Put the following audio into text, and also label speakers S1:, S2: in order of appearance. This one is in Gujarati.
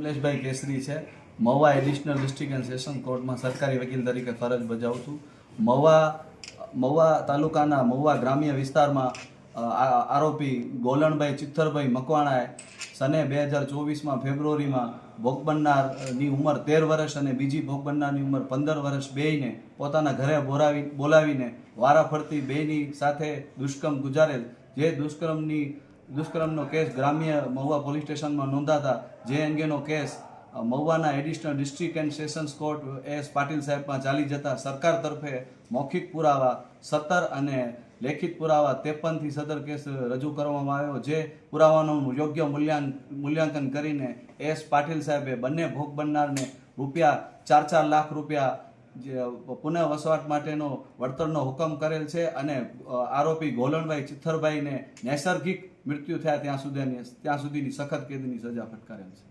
S1: કમલેશભાઈ કેસરી છે. Mahuva additional district and session કોર્ટમાં સરકારી વકીલ તરીકે ફરજ બજાવું છું. મહુવા મહુવા તાલુકાના મહુવા ગ્રામ્ય વિસ્તારમાં આરોપી ગોલણભાઈ ચિત્તરભાઈ મકવાણાએ સને બે હજાર ચોવીસમાં ફેબ્રુઆરીમાં ભોગ બનનારની ઉંમર તેર વર્ષ અને બીજી ભોગ બનનારની ઉંમર પંદર વર્ષ બેયને પોતાના ઘરે બોલાવી બોલાવીને વારાફરતી બેયની સાથે દુષ્કર્મ ગુજારેલ. જે દુષ્કર્મની દુષ્કર્મનો કેસ ગ્રામ્ય મહુવા પોલીસ સ્ટેશનમાં નોંધાતા જે અંગેનો case મહુવાના additional district and sessions court S Patil સાહેબમાં ચાલી જતા સરકાર તરફે મૌખિક પુરાવા સત્તર અને લેખિત પુરાવા ત્રેપનથી સદર કેસ રજૂ કરવામાં આવ્યો, જે પુરાવાનું યોગ્ય મૂલ્યાંક, મૂલ્યાંકન કરીને એસ પાટીલ સાહેબે બંને ભોગ બનનારને રૂપિયા ચાર ચાર લાખ રૂપિયા જે પુનઃ વસવાટ માટેનો વળતરનો હુકમ કરેલ છે અને આરોપી ગોલણભાઈ ચિથ્થરભાઈને નૈસર્ગિક મૃત્યુ થયા ત્યાં સુધીની ત્યાં સુધીની સખત કેદની સજા ફટકારેલ છે.